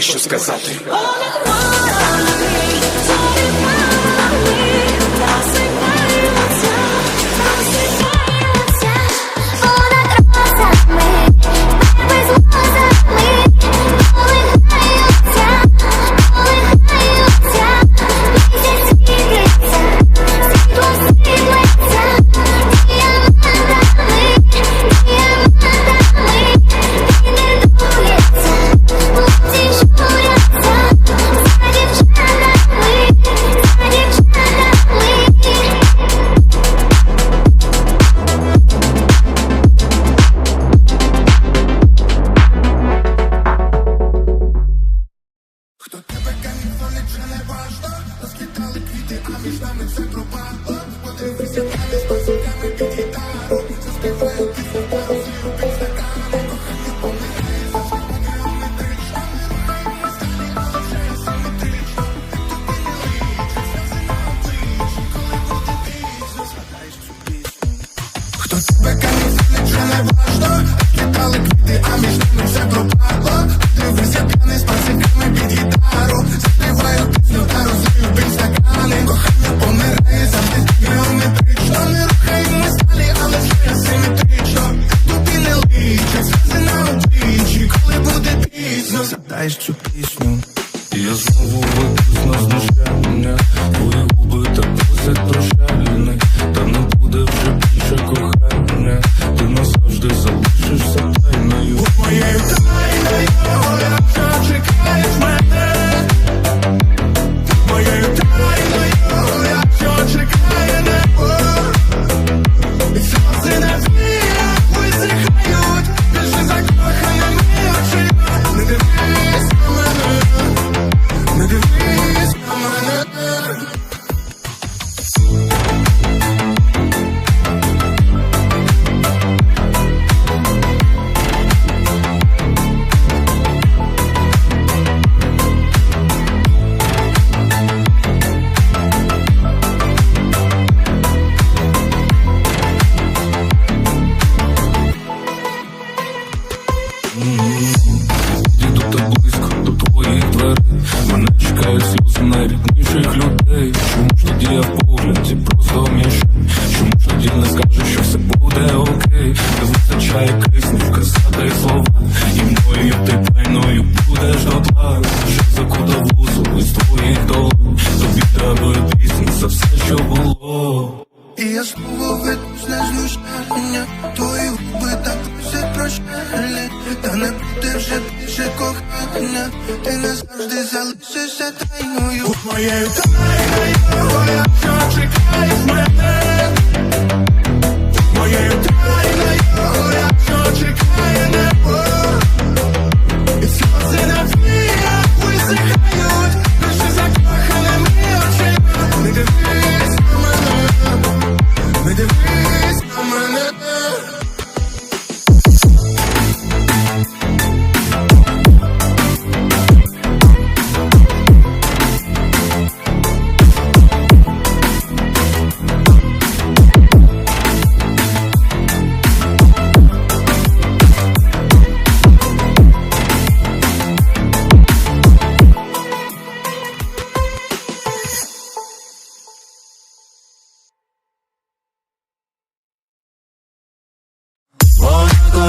що сказати. Estamos em Centro Park, podemos ser Вибираю за кутовузу із твоїх дом Тобі треба за все, що було. І знущання, твої губи так просять прощання, не буде вже кохання, ти не завжди залишишся тайною. Моєю тайною, я чекаю мене.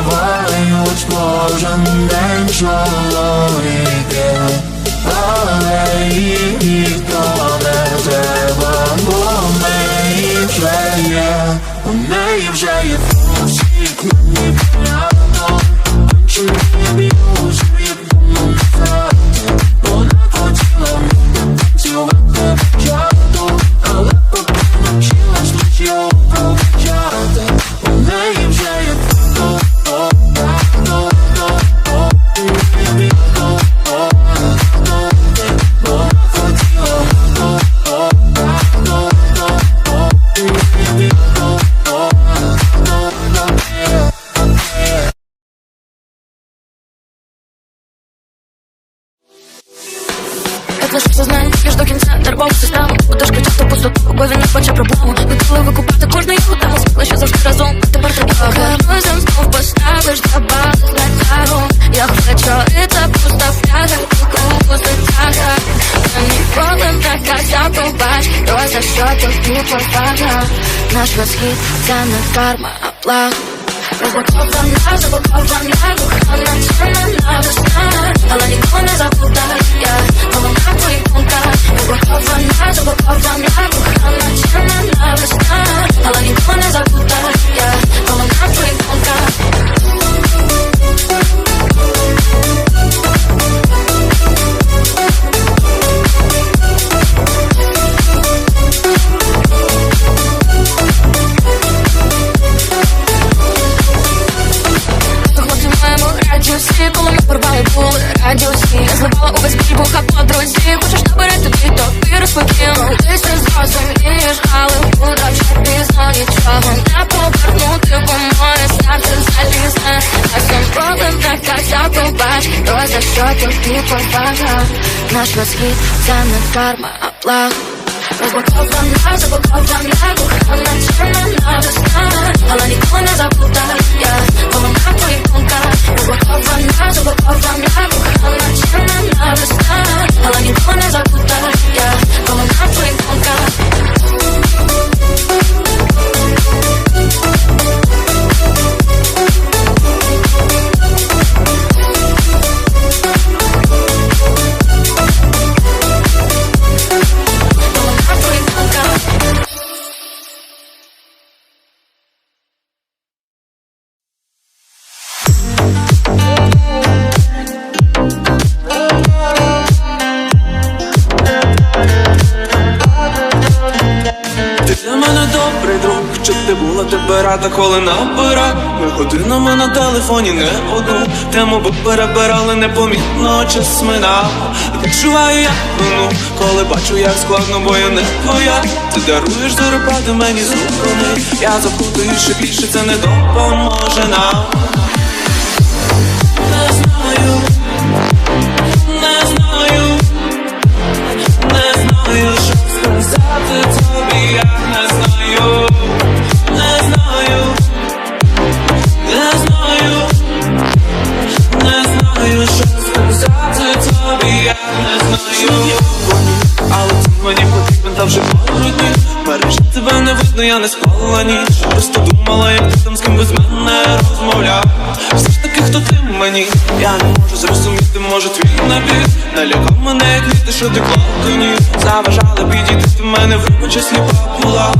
Заливають кожен день чоловіки Але їй ніхто не треба, бо в вже є. У неї вже є функції маніпулятор Кончений чи якому Я твоє сознання аж до кінця нервову систему Отож часто пустоту, бо він не бачить проблему. Хотіли викупати кожну його тему Звикли, що завжди разом, тепер так і повернуся знов поставиш за базу на тягу Я хочу і це пуста фляга Нікому затяга Я ніколи не казав, побач То за що тобі повага? Наш розхід це не карма, а благо Розблокована, заблокована, кохана, темна весна Але нікого не забудає, радіусі. Я зливала увесь біль буха по друзі Хочеш наберете тобі, то ти розповім Ти все зрозумієш, але вже пізно Нічого не повернути, бо моє серце залізне А сам проблем так не казав, побач То за що тобі повага? Наш розхід це не карма, а благо Розблокована, заблокована, кохана, темна весна Але нікого не забута я, забудає, головна твоїнка Розблокована, заблокована, була тебе рада, коли набира. Ми годинами на телефоні не одну. Тему би перебирали непомітно час минав Відчуваю я вину, коли бачу, як складно, бо я не твоя. Ти даруєш зарплати мені зупини Я запутую, ще більше, це не допоможе нам я не спала ніч. Просто думала, як ти там з ким без мене розмовляв. Все ж таки, хто ти мені? Я не можу зрозуміти, може твій набір. Налякав мене, як віти, що ти клоконі Заважала підійти, ти в мене вибача сліпа була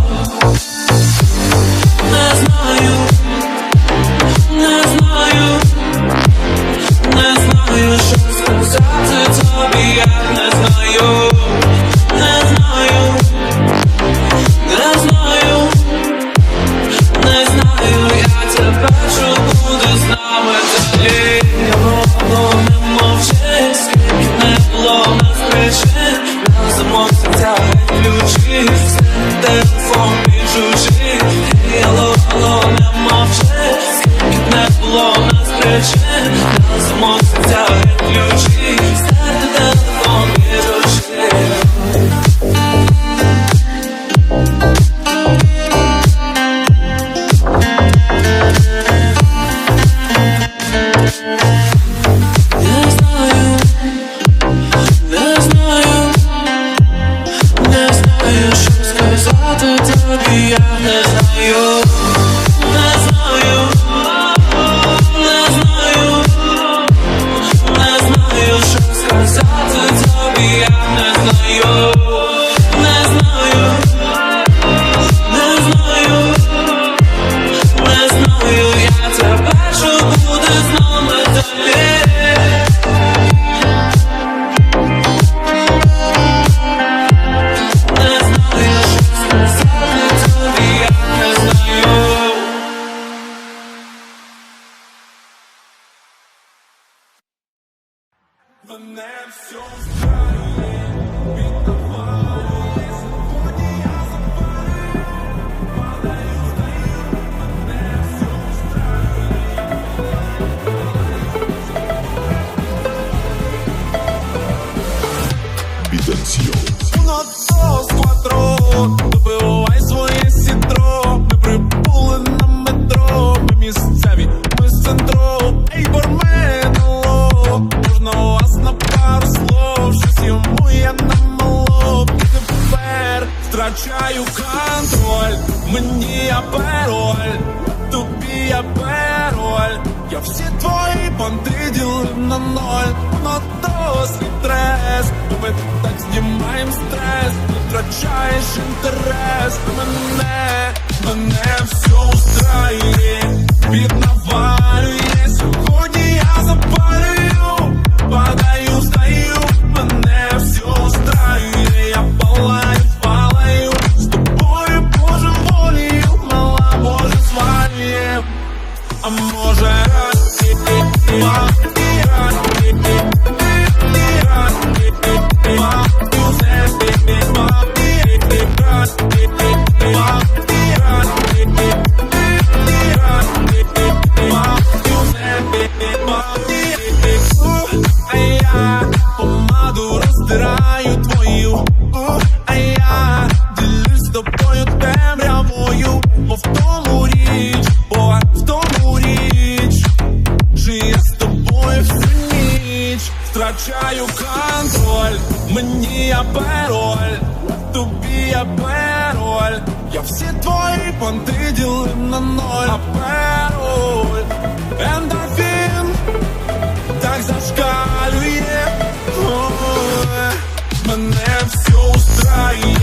втрачаю контроль, мені я пароль, тобі я пароль, я всі твої понти ділив на ноль, но досить трес, ми так знімаєм стрес, ти втрачаєш інтерес, мене, мене все устраює, від навалює, сьогодні я запалюю, падаю. обдираю твою, а я ділюсь з тобою темрявою, бо в тому річ, бо в тому річ, що я з тобою всю ніч втрачаю контроль, мені я пароль, тобі я пароль, я всі твої понти ділив на ноль. nos